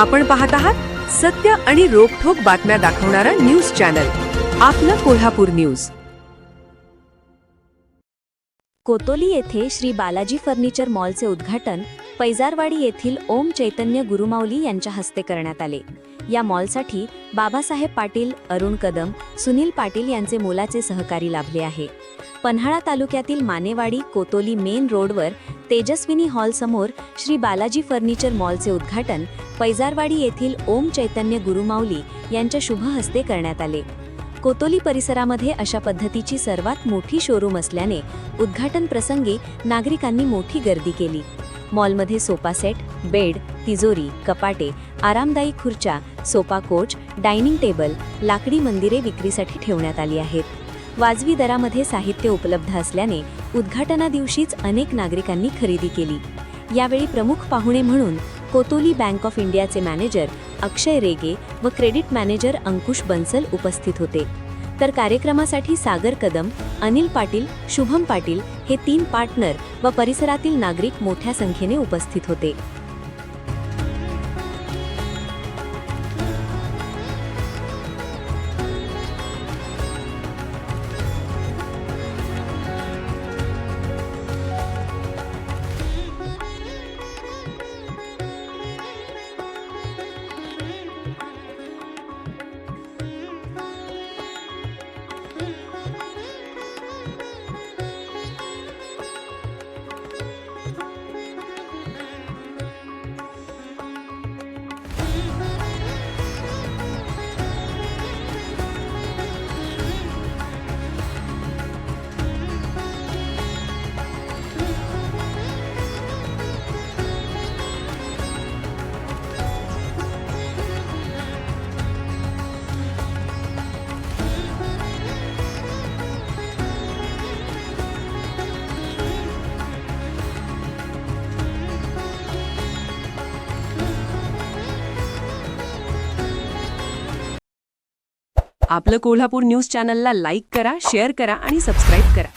आपण पाहत आहात सत्य आणि रोखठोक बातम्या दाखवणारा न्यूज चॅनल. आपलं कोल्हापूर न्यूज. कोतोली येथे श्री बालाजी फर्निचर मॉलचे उद्घाटन पैजारवाडी येथील ओम चैतन्य गुरुमाऊली यांच्या हस्ते करण्यात आले. या मॉलसाठी बाबासाहेब पाटील अरुण कदम सुनील पाटील यांचे मोलाचे सहकारी लाभले आहे. पन्हाळा तालुक्यातील मानेवाडी कोतोली मेन रोडवर तेजस्विनी हॉल समोर श्री बालाजी फर्निचर मॉलचे उद्घाटन पैजारवाडी येथील ओम चैतन्य गुरुमाऊली यांच्या शुभ हस्ते करण्यात आले. कोतोली परिसरामध्ये अशा पद्धतीची सर्वात मोठी शोरूम असल्याने उद्घाटन प्रसंगी नागरिकांनी मोठी गर्दी केली. मॉलमध्ये सोफा सेट बेड तिजोरी कपाटे आरामदायी खुर्च्या सोफा कोच डायनिंग टेबल लाकडी मंदिरे विक्रीसाठी ठेवण्यात आली आहेत. वाजवी दरामध्ये साहित्य उपलब्ध असल्याने उद्घाटना दिवशीच अनेक नागरिकांनी खरेदी केली. यावेळी प्रमुख पाहुणे म्हणून कोतोली बँक ऑफ इंडियाचे मॅनेजर अक्षय रेगे व क्रेडिट मॅनेजर अंकुश बन्सल उपस्थित होते. तर कार्यक्रमासाठी सागर कदम अनिल पाटील शुभम पाटील हे तीन पार्टनर व परिसरातील नागरिक मोठ्या संख्येने उपस्थित होते. आपलं कोल्हापूर न्यूज चॅनलला लाईक करा शेअर करा आणि सबस्क्राईब करा.